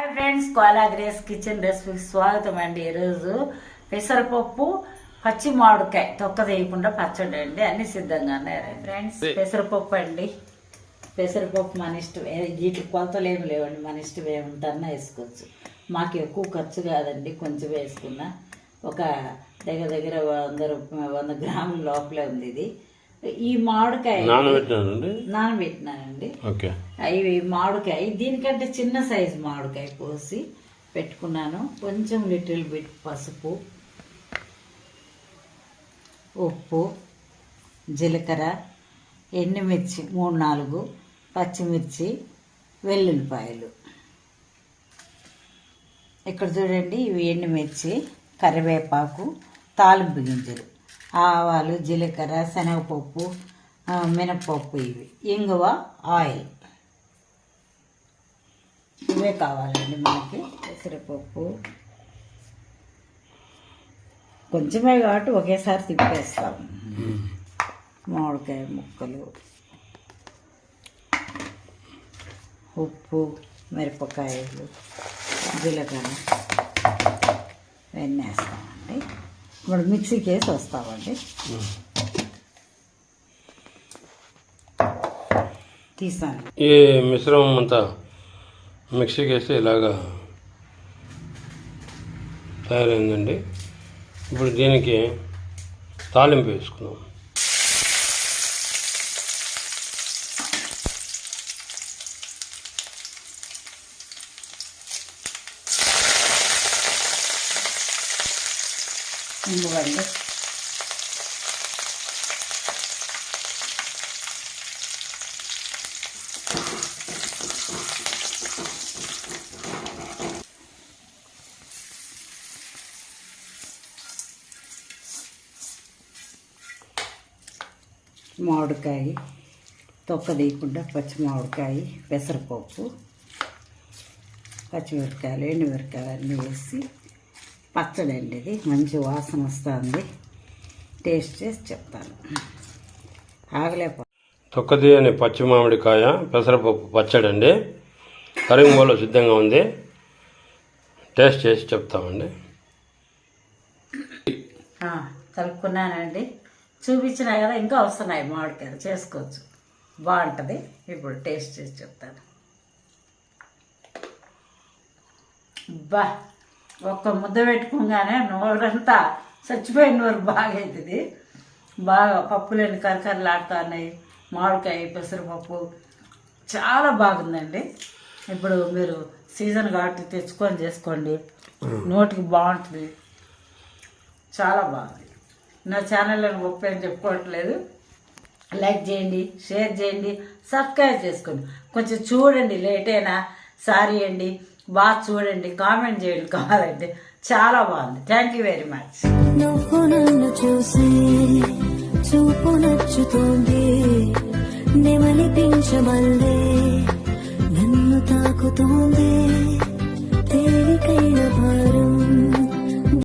Hi friends Kola grace kitchen రెసిపీకి స్వాగతం అండి. ఈరోజు పెసరపప్పు పచ్చి మామిడికాయ తొక్క తీయకుండా పచ్చడి అండి. అన్ని సిద్ధంగా ఉన్నాయి ఫ్రెండ్స్ పెసరపప్పు అండి. పెసరపప్పు మన ఇష్టం. వీటికి కొలతలు ఏమి లేవండి. మన ఇష్టం ఏముంటన్నా వేసుకోవచ్చు. మాకు ఎక్కువ ఖర్చు కాదండి. కొంచెం వేసుకున్నా. ఒక దగ్గర దగ్గర వంద వంద గ్రాముల లోపలే ఉంది ఇది. ఈ మామిడికాయ నానబెట్టినానండి నానబెట్టినానండి. ఓకే. ఇవి మామిడికాయ దీనికంటే చిన్న సైజు మామిడికాయ కోసి పెట్టుకున్నాను. కొంచెం లిటిల్ బిట్ పసుపు ఉప్పు జీలకర్ర ఎండుమిర్చి మూడు నాలుగు పచ్చిమిర్చి వెల్లుల్లిపాయలు. ఇక్కడ చూడండి ఇవి ఎండుమిర్చి కరివేపాకు తాలింపు గింజలు. ఆవాలు జీలకర్ర శనగపప్పు మినప్పప్పు మినపప్పు ఇవి. ఇంగువ ఆయిల్. ఇవే కావాలండి మనకి. పెసరపప్పు. కొంచెమే కాబట్టి ఒకేసారి తిప్పేస్తాం. మామిడికాయ ముక్కలు. ఉప్పు మిరపకాయలు జీలకర్ర. ఇవన్నీ వేస్తామండి. ఇప్పుడు మిక్సీకి వేసి వస్తామండి. తీస్తాను. ఈ మిశ్రమం అంతా మిక్సీకి వేసి ఇలాగా తయారైందండి. ఇప్పుడు దీనికి తాలింపు వేసుకున్నాం ఇంగువండి మామిడికాయ తొక్క తీయకుండా పచ్చి మామిడికాయ పెసరపప్పు పచ్చిమిరపకాయలు ఎండుమిరపకాయలు అన్నీ వేసి పచ్చడి అండి ఇది. మంచి వాసన వస్తుంది. టేస్ట్ చేసి చెప్తాను. ఆగలేపో. తొక్కది అనే పచ్చి మామిడికాయ పెసరపప్పు పచ్చడి అండి. కరింగోలో సిద్ధంగా ఉంది. టేస్ట్ చేసి చెప్తామండి. కలుపుకున్నానండి. చూపించినా కదా ఇంకా వస్తున్నాయి. మామిడికాయలు చేసుకోవచ్చు. బాగుంటుంది. ఇప్పుడు టేస్ట్ చేసి చెప్తాను. బా ఒక్క ముద్ద పెట్టుకోగానే నోరంతా చచ్చిపోయిన నోరు బాగా అవుతుంది బాగా పప్పులేని కరకరలాడుతున్నాయి. మామిడికాయ పెసరపప్పు చాలా బాగుందండి. ఇప్పుడు మీరు సీజన్ కాబట్టి తెచ్చుకొని చేసుకోండి. నోటికి బాగుంటుంది. చాలా బాగుంది. నా ఛానల్లో గొప్ప అని చెప్పుకోవట్లేదు. లైక్ చేయండి షేర్ చేయండి సబ్స్క్రైబ్ చేసుకోండి. కొంచెం చూడండి లేట్ అయినా సారీ అండి. బాగా చూడండి కామెంట్ చేయండి కావాలంటే. చాలా బాగుంది. థ్యాంక్ యూ వెరీ మచ్ నువ్వు నన్ను చూసి చూపు నచ్చుతోంది. నెమలిపించమల్లే నన్ను తాకుతోంది.